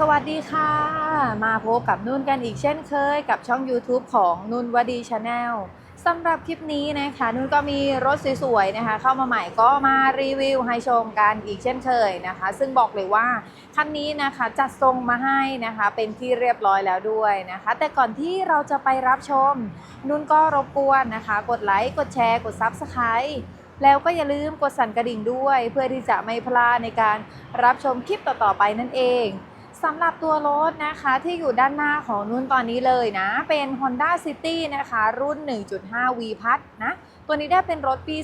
สวัสดีค่ะ มาพบกับนุ่นกันอีกเช่นเคยกับช่อง YouTube ของนุ่นวดีชาแนลสำหรับคลิปนี้นะคะ นุ่นก็มีรถสวยๆนะคะ เข้ามาใหม่ก็มารีวิวให้ชมกันอีกเช่นเคยนะคะ ซึ่งบอกเลยว่าคันนี้นะคะจัดทรงมาให้นะคะเป็นที่เรียบร้อยแล้วด้วยนะคะ แต่ก่อนที่เราจะไปรับชม นุ่นก็รบกวนนะคะ กดไลค์กดแชร์ กด Subscribe แล้วก็อย่าลืมกดสั่นกระดิ่งด้วย เพื่อที่จะไม่พลาดในการรับชมคลิปต่อๆไปนั่นเอง สำหรับตัวรถนะคะที่อยู่ด้านหน้าของนุ่นตอนนี้เลยนะ เป็น Honda City นะคะ รุ่น 1.5 V พัดนะ ตัวนี้ได้เป็นรถปี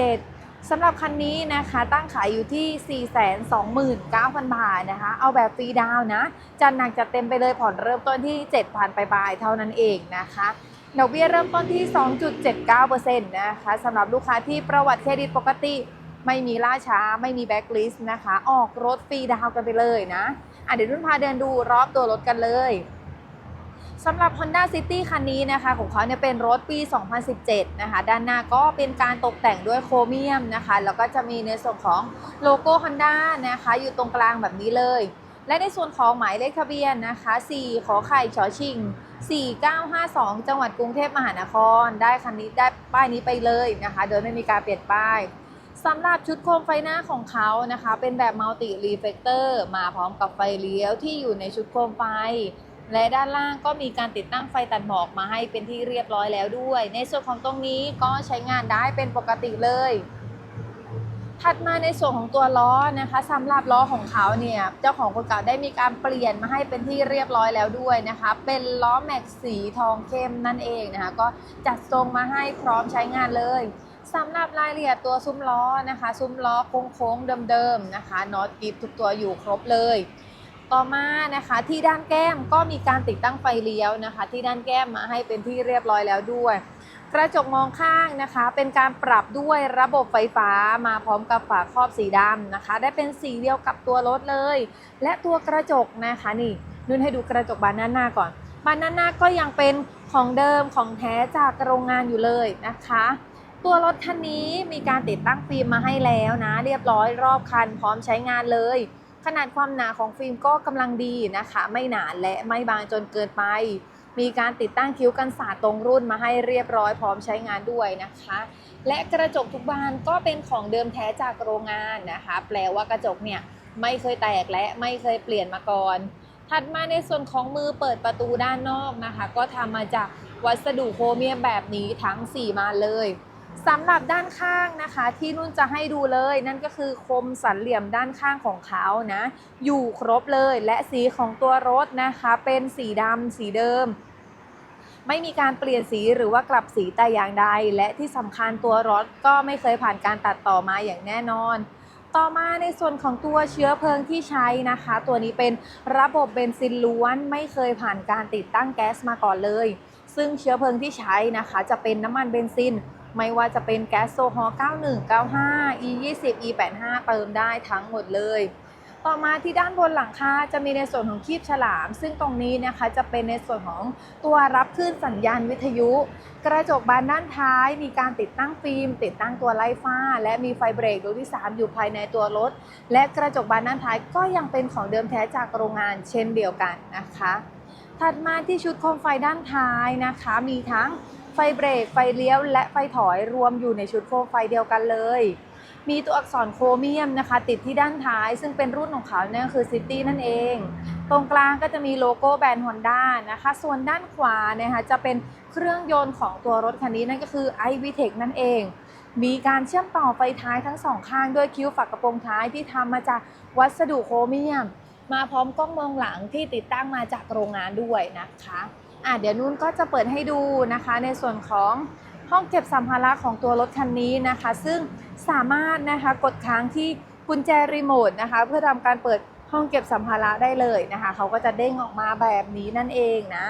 2017สำหรับคันนี้นะคะตั้งขายอยู่ที่ 429,000 บาทนะคะ เอาแบบฟรีดาวนะ จัดหนักจัดเต็มไปเลยผ่อนเริ่มต้นที่ 7,000ไปลายเท่านั้นเองนะคะดอกเบี้ยเริ่มต้นที่ 2.79%นะคะสำหรับลูกค้าที่ประวัติเครดิตปกติ ไม่มีล่าช้า ไม่มีแบ็กลิสต์นะคะ ออกรถฟรีดาวกันไปเลยนะ เดี๋ยวรุ่นพาเดินดูรอบตัวรถกันเลยสำหรับ Honda City คันนี้นะคะ ของเขาเนี่ยเป็นรถปี 2017 นะคะ ด้านหน้าก็เป็นการตกแต่งด้วยโครเมียมนะคะ แล้วก็จะมีในส่วนของโลโก้ Honda นะคะ อยู่ตรงกลางแบบนี้เลย และในส่วนของหมายเลขทะเบียนนะคะ 4 ขอไข่ชอชิง 4952 จังหวัดกรุงเทพมหานคร ได้คันนี้ได้ป้ายนี้ไปเลยนะคะ โดยไม่มีการเปลี่ยนป้าย สำหรับชุดโคมไฟหน้าของเขานะคะ เป็นแบบมัลติรีเฟกเตอร์มาพร้อมกับไฟเลี้ยวที่อยู่ในชุดโคมไฟ และด้านล่างก็มีการติดตั้งไฟตัดหมอกมาให้เป็นที่เรียบร้อยแล้วด้วย ในส่วนของตรงนี้ก็ใช้งานได้เป็นปกติเลย ถัดมาในส่วนของตัวล้อนะคะสำหรับล้อของเขาเนี่ยเจ้าของคนเก่าได้มีการเปลี่ยนมาให้เป็นที่เรียบร้อยแล้วด้วยนะคะ เป็นล้อแม็กสีทองเข้มนั่นเองนะคะก็จัดทรงมาให้พร้อมใช้งานเลย สำหรับรายละเอียดตัวซุ้มล้อนะคะ ซุ้มล้อโค้งๆเดิมๆนะคะน็อตกริปทุกตัวอยู่ครบเลย ต่อมานะคะที่ด้านแก้มก็มีการติดตั้งไฟเลี้ยวนะคะ ที่ด้านแก้มมาให้เป็นที่เรียบร้อยแล้วด้วย กระจกมองข้างนะคะ เป็นการปรับด้วยระบบไฟฟ้ามาพร้อมกับฝาครอบสีดำนะคะ ได้เป็นสีเดียวกับตัวรถเลย และตัวกระจกนะคะนี่นุ่นให้ดูกระจกบานด้านหน้าก่อนบานด้านหน้าก็ยังเป็นของเดิมของแท้จากโรงงานอยู่เลยนะคะ ตัวรถคันนี้มีการติดตั้งฟิล์มมาให้แล้วนะ เรียบร้อยรอบคันพร้อมใช้งานเลย ขนาดความหนาของฟิล์มก็กำลังดีนะคะ ไม่หนาและไม่บางจนเกินไป มีการติดตั้งคิ้วกันสาดตรงรุ่นมาให้เรียบร้อยพร้อมใช้งานด้วยนะคะ และกระจกทุกบานก็เป็นของเดิมแท้จากโรงงานนะคะ แปลว่ากระจกเนี่ยไม่เคยแตกและไม่เคยเปลี่ยนมาก่อน ถัดมาในส่วนของมือเปิดประตูด้านนอกนะคะ ก็ทำมาจากวัสดุโครเมียมแบบนี้ทั้ง 4 มาเลย สำหรับด้านข้างนะคะ ที่นุ่นจะให้ดูเลยนั่นก็คือคมสันเหลี่ยมด้านข้างของเขานะ อยู่ครบเลยและสีของตัวรถนะคะ เป็นสีดำสีเดิม ไม่มีการเปลี่ยนสีหรือว่ากลับสีแต่อย่างใด และที่สำคัญตัวรถก็ไม่เคยผ่านการตัดต่อมาอย่างแน่นอน ต่อมาในส่วนของตัวเชื้อเพลิงที่ใช้นะคะ ตัวนี้เป็นระบบเบนซินล้วนไม่เคยผ่านการติดตั้งแก๊สมาก่อนเลย ซึ่งเชื้อเพลิงที่ใช้นะคะ จะเป็นน้ำมันเบนซิน ไม่ว่าจะเป็นแก๊สโซฮอล์91 95 E20 E85 เติมได้ทั้งหมดเลย ต่อมาที่ด้านบนหลังคาจะมีในส่วนของคีบฉลาม ซึ่งตรงนี้นะคะจะเป็นในส่วนของตัวรับคลื่นสัญญาณวิทยุ กระจกบานด้านท้าย มีการติดตั้งฟิล์ม ติดตั้งตัวไล่ฟ้า และมีไฟเบรกดวงที่ 3 อยู่ภายในตัวรถ และกระจกบานด้านท้ายก็ยังเป็นของเดิมแท้จากโรงงานเช่นเดียวกันนะคะ ถัดมาที่ชุดโคมไฟด้านท้ายนะคะ มีทั้ง ไฟเบรก ไฟเลี้ยว และไฟถอยรวมอยู่ในชุดโคมไฟเดียวกันเลย มีตัวอักษรโครเมียมนะคะ ติดที่ด้านท้าย ซึ่งเป็นรุ่นของเขาเนี่ยคือ City นั่นเอง ตรงกลางก็จะมีโลโก้แบรนด์ Honda นะคะ ส่วนด้านขวานะคะจะเป็นเครื่องยนต์ของตัวรถคันนี้นั่นก็คือ iVTEC นั่นเอง มีการเชื่อมต่อไฟท้ายทั้งสองข้างด้วยคิ้วฝักกระโปรงท้ายที่ทำมาจากวัสดุโครเมียม มาพร้อมกล้องมองหลังที่ติดตั้งมาจากโรงงานด้วยนะคะ อะเดี๋ยวนุ่นก็จะเปิดให้ดูนะคะในส่วนของห้องเก็บสัมภาระของตัวรถคันนี้นะคะ ซึ่งสามารถนะคะกดค้างที่กุญแจรีโมทนะคะ เพื่อทำการเปิดห้องเก็บสัมภาระได้เลยนะคะเขาก็จะเด้งออกมาแบบนี้นั่นเองนะ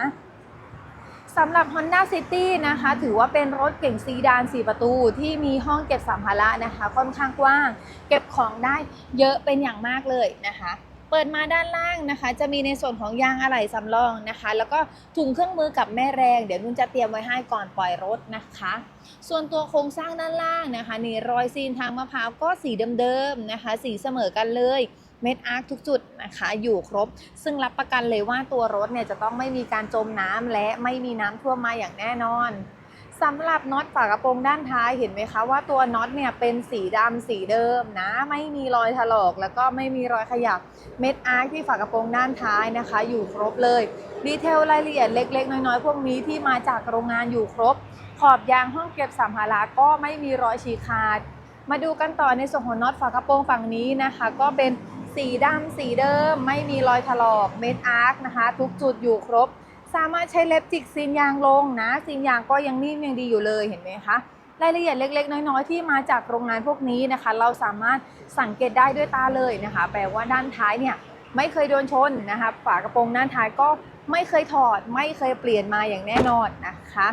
สำหรับ Honda City นะคะ ถือว่าเป็นรถเก่งซีดาน 4 ประตูที่มีห้องเก็บสัมภาระนะคะ ค่อนข้างกว้าง เก็บของได้เยอะเป็นอย่างมากเลยนะคะ เปิดมาด้านล่างนะคะ จะมีในส่วนของยางอะไหล่สำรองนะคะ แล้วก็ถุงเครื่องมือกับแม่แรง เดี๋ยวนุ่นจะเตรียมไว้ให้ก่อนปล่อยรถนะคะ ส่วนตัวโครงสร้างด้านล่างนะคะนี่รอยซีนทางมะพร้าวก็สีเดิมๆนะคะ สีเสมอกันเลยเม็ดอาร์คทุกจุดนะคะอยู่ครบ ซึ่งรับประกันเลยว่าตัวรถเนี่ยจะต้องไม่มีการจมน้ำและไม่มีน้ำท่วมมาอย่างแน่นอน สำหรับน็อตฝากระโปรงด้านท้ายเห็นไหมคะว่าตัวน็อตเนี่ยเป็นสีดำสีเดิมนะ ไม่มีรอยถลอกแล้วก็ไม่มีรอยขยับเม็ดอาร์คที่ฝากระโปรงด้านท้ายนะคะ อยู่ครบเลยดีเทลรายละเอียดเล็ก ๆ น้อยๆ พวกนี้ที่มาจากโรงงานอยู่ครบ ขอบยางห้องเก็บสัมภาระก็ไม่มีรอยฉีกขาด มาดูกันต่อในส่วนของน็อตฝากระโปรงฝั่งนี้นะคะ ก็เป็นสีดำสีเดิม ไม่มีรอยถลอกเม็ดอาร์คนะคะ ทุกจุดอยู่ครบ สามารถใช้เล็บจิกซีนยางลงนะซีนยางก็ยังนิ่มยังดีอยู่เลยเห็นไหมคะรายละเอียดเล็ก ๆ น้อยๆที่มาจากโรงงานพวกนี้นะคะ เราสามารถสังเกตได้ด้วยตาเลยนะคะ แปลว่าด้านท้ายเนี่ยไม่เคยโดนชนนะคะฝากระโปรงด้านท้ายก็ไม่เคยถอด ไม่เคยเปลี่ยนมาอย่างแน่นอนนะคะ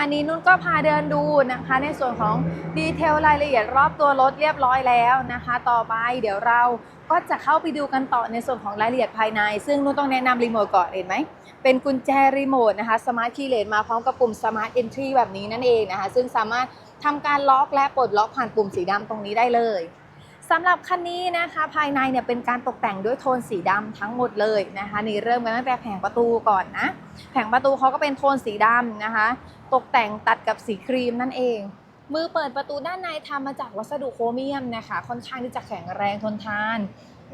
อันนี้นุ่นก็พาเดินดูนะคะ ในส่วนของดีเทลรายละเอียดรอบตัวรถเรียบร้อยแล้วนะคะ ต่อไปเดี๋ยวเราก็จะเข้าไปดูกันต่อในส่วนของรายละเอียดภายใน ซึ่งนุ่นต้องแนะนำรีโมทก่อนเห็นไหม เป็นกุญแจรีโมทนะคะสมาร์ทคีย์เลนมาพร้อมกับปุ่ม Smart Entry แบบนี้นั่นเองนะคะ ซึ่งสามารถทำการล็อกและปลดล็อกผ่านปุ่มสีดำตรงนี้ได้เลยสำหรับคันนี้นะคะภายในเนี่ยเป็นการตกแต่งด้วยโทนสีดำทั้งหมดเลยนะคะนี่เริ่มกันตั้งแต่แผงประตูก่อนนะแผงประตูเขาก็เป็นโทนสีดำนะคะ ตกแต่งตัดกับสีครีมนั่นเอง มือเปิดประตูด้านในทำมาจากวัสดุโครเมียมนะคะ ค่อนข้างที่จะแข็งแรงทนทาน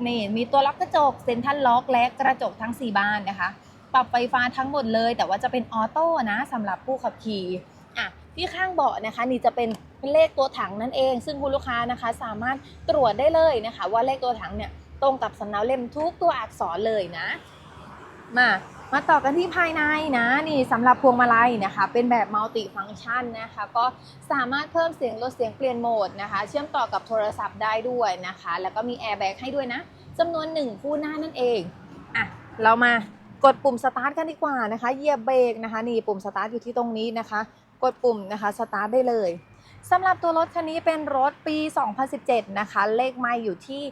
นี่มีตัวล็อกกระจกเซ็นทรัลล็อกและกระจกทั้ง 4 บานนะคะ ปรับไฟฟ้าทั้งหมดเลย แต่ว่าจะเป็นออโต้นะสำหรับผู้ขับขี่อะที่ข้างเบาะนะคะ นี่จะเป็นเลขตัวถังนั่นเอง ซึ่งคุณลูกค้านะคะ สามารถตรวจได้เลยนะคะ ว่าเลขตัวถังเนี่ยตรงกับสำเนาเล่มทุกตัวอักษรเลยนะ มามาต่อกันที่ภายในนะนี่สำหรับพวงมาลัยนะคะ เป็นแบบมัลติฟัง c t ชันนะคะ ก็สามารถเพิ่มเสียงลดเสียงเปลี่ยนโหมดนะคะ เชื่อมต่อกับโทรศัพท์ได้ด้วยนะคะ แล้วก็มีแอร์แบ็กให้ด้วยนะจำนวนหนึ่งคู่หน้านั่นเองอะเรามากดปุ่มสตาร์ทกันดีกว่านะคะเหยียบเบรกนะคะ นี่ปุ่มสตาร์ทอยู่ที่ตรงนี้นะคะ กดปุ่มนะคะสตาร์ทได้เลย สำหรับตัวรถคันนี้เป็นรถปี 2017 นะคะ เลขไมล์อยู่ที่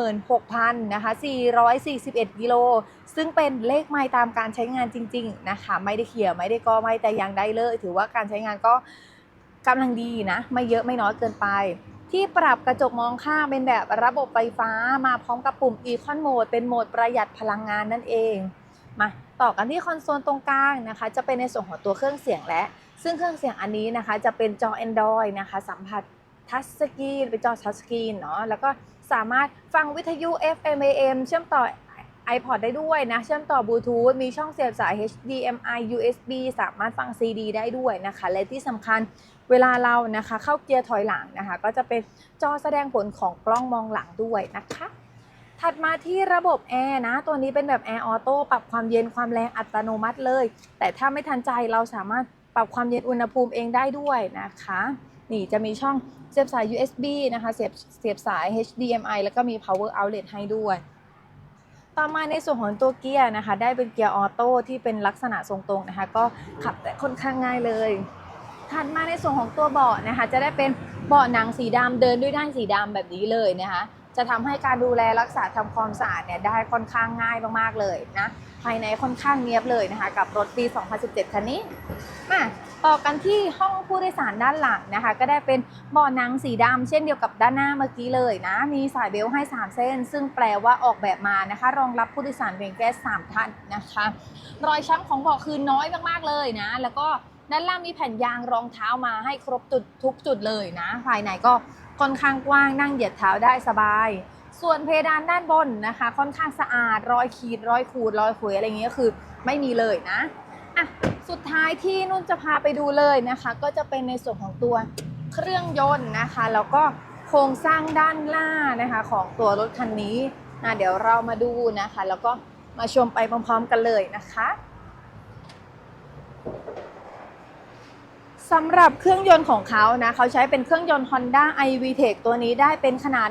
116,000นะคะ441กิโล ซึ่งเป็นเลขไมล์ตามการใช้งานจริง ๆ นะคะ ไม่ได้เขี่ยไม่ได้กอไม่แต่อย่างใดเลย ถือว่าการใช้งานก็กำลังดีนะ ไม่เยอะไม่น้อยเกินไป ที่ปรับกระจกมองข้างเป็นแบบระบบไฟฟ้ามาพร้อมกับปุ่ม Econ Mode เป็นโหมดประหยัดพลังงานนั่นเอง มาต่อกันที่คอนโซลตรงกลางนะคะ จะเป็นในส่วนของตัวเครื่องเสียงและ ซึ่งเครื่องเสียงอันนี้นะคะจะเป็นจอ Android นะคะ สัมผัสทัชสกรีนเป็นจอทัชสกรีนเนาะแล้วก็สามารถฟังวิทยุ FM AM เชื่อมต่อ iPod ได้ด้วยนะ เชื่อมต่อบลูทูธมีช่องเสียบสาย HDMI USB สามารถฟัง CD ได้ด้วยนะคะ และที่สำคัญเวลาเรานะคะ เข้าเกียร์ถอยหลังนะคะ ก็จะเป็นจอแสดงผลของกล้องมองหลังด้วยนะคะ ถัดมาที่ระบบแอร์นะ ตัวนี้เป็นแบบแอร์ออโต้ปรับความเย็นความแรงอัตโนมัติเลย แต่ถ้าไม่ทันใจเราสามารถ ปรับความเย็นอุณหภูมิเองได้ด้วยนะคะ นี่จะมีช่องเสียบสาย USB นะคะเสียบเสียบสาย HDMI แล้วก็มี power outlet ให้ด้วย ต่อมาในส่วนของตัวเกียร์นะคะ ได้เป็นเกียร์ออโต้ที่เป็นลักษณะทรงตรงนะคะ ก็ขับแต่ค่อนข้างง่ายเลยถัดมาในส่วนของตัวเบาะนะคะ จะได้เป็นเบาะหนังสีดำเดินด้วยด้านสีดำแบบนี้เลยนะคะ จะทำให้การดูแลรักษาทำความสะอาดเนี่ยได้ค่อนข้างง่ายมากๆเลยนะภายในค่อนข้างเนียบเลยนะคะ กับรถปี 2017 คันนี้มาต่อกันที่ห้องผู้โดยสารด้านหลังนะคะ ก็ได้เป็นเบาะหนังสีดำเช่นเดียวกับด้านหน้าเมื่อกี้เลยนะ มีสายเบลต์ให้ 3 เส้น ซึ่งแปลว่าออกแบบมานะคะ รองรับผู้โดยสารเพียงแค่3ท่านนะคะ รอยช้ำของเบาะคือน้อยมากๆเลยนะ แล้วก็ด้านล่างมีแผ่นยางรองเท้ามาให้ครบจุดทุกจุดเลยนะ ภายในก็ ค่อนข้างกว้างนั่งเหยียดเท้าได้สบาย ส่วนเพดานด้านบนนะคะ ค่อนข้างสะอาดรอยขีดรอยขูดรอยขุยอะไรเงี้ยคือไม่มีเลยนะอะสุดท้ายที่นุ่นจะพาไปดูเลยนะคะ ก็จะเป็นในส่วนของตัวเครื่องยนต์นะคะ แล้วก็โครงสร้างด้านล่างนะคะของตัวรถคันนี้นะเดี๋ยวเรามาดูนะคะ แล้วก็มาชมไปพร้อมๆกันเลยนะคะ สำหรับเครื่องยนต์ของเขานะเขาใช้เป็นเครื่องยนต์ Honda iVTEC ตัวนี้ได้เป็นขนาด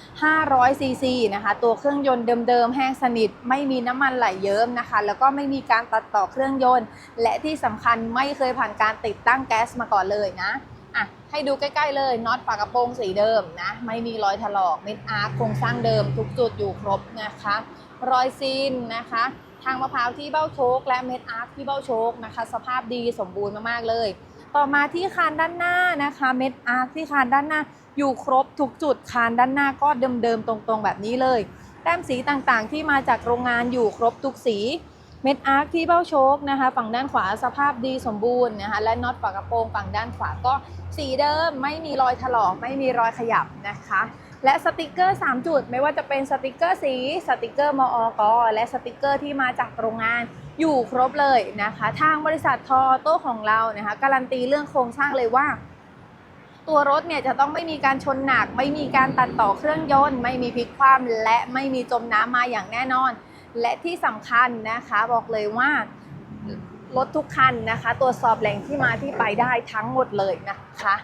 1,500 ซีซีนะคะ ตัวเครื่องยนต์เดิมๆ แห้งสนิท ไม่มีน้ำมันไหลเยิ้มนะคะ แล้วก็ไม่มีการตัดต่อเครื่องยนต์ และที่สำคัญไม่เคยผ่านการติดตั้งแก๊สมาก่อนเลยนะอะให้ดูใกล้ๆเลยน็อตฝากระโปรงสีเดิมนะ ไม่มีรอยถลอกเม็ดอาร์คโครงสร้างเดิม ทุกจุดอยู่ครบนะคะ รอยซีนนะคะทางมะพร้าวที่เบ้าโชคและเม็ดอาร์คที่เบ้าโชคนะคะ สภาพดีสมบูรณ์มากๆเลย ต่อมาที่คานด้านหน้านะคะ เม็ดอาร์คที่คานด้านหน้า อยู่ครบทุกจุดคานด้านหน้าก็เดิมๆตรงๆ แบบนี้เลย แต้มสีต่างๆ ที่มาจากโรงงานอยู่ครบทุกสีเม็ดอาร์คที่เบ้าโชคนะคะ ฝั่งด้านขวาสภาพดีสมบูรณ์นะคะและน็อตฝากระโปรงฝั่งด้านขวาก็สีเดิมไม่มีรอยถลอกไม่มีรอยขยับนะคะ และสติกเกอร์ 3 จุด ไม่ว่าจะเป็นสติกเกอร์สีสติกเกอร์มอกและสติกเกอร์ที่มาจากโรงงาน อยู่ครบเลยนะคะ ทางบริษัททอโต้ของเรานะคะการันตีเรื่องโครงสร้างเลยว่า ตัวรถเนี่ยจะต้องไม่มีการชนหนัก ไม่มีการตัดต่อเครื่องยนต์ ไม่มีพลิกคว่ำและไม่มีจมน้ำมาอย่างแน่นอน และที่สำคัญนะคะบอกเลยว่ารถทุกคันนะคะ ตรวจสอบแหล่งที่มาที่ไปได้ทั้งหมดเลยนะคะ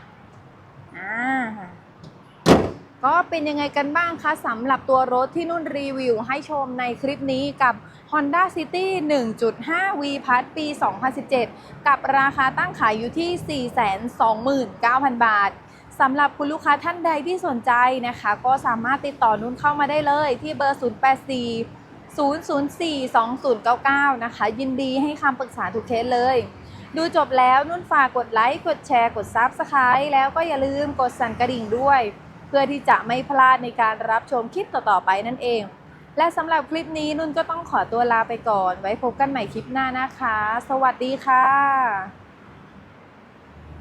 ก็เป็นยังไงกันบ้างคะสำหรับตัวรถที่นุ่นรีวิวให้ชมในคลิปนี้กับ Honda City 1.5 V พัทปี 2017 กับราคาตั้งขายอยู่ที่ 429,000 บาทสำหรับคุณลูกค้าท่านใดที่สนใจนะคะ ก็สามารถติดต่อนุ่นเข้ามาได้เลยที่เบอร์ 084 004 2099 นะคะ ยินดีให้คำปรึกษาทุกเคสเลย ดูจบแล้วนุ่นฝากกดไลค์ กดแชร์ กด Subscribe แล้วก็อย่าลืมกดสั่นกระดิ่งด้วย เพื่อที่จะไม่พลาดในการรับชมคลิปต่อๆไปนั่นเอง และสำหรับคลิปนี้นุ่นก็ต้องขอตัวลาไปก่อน ไว้พบกันใหม่คลิปหน้านะคะ สวัสดีค่ะ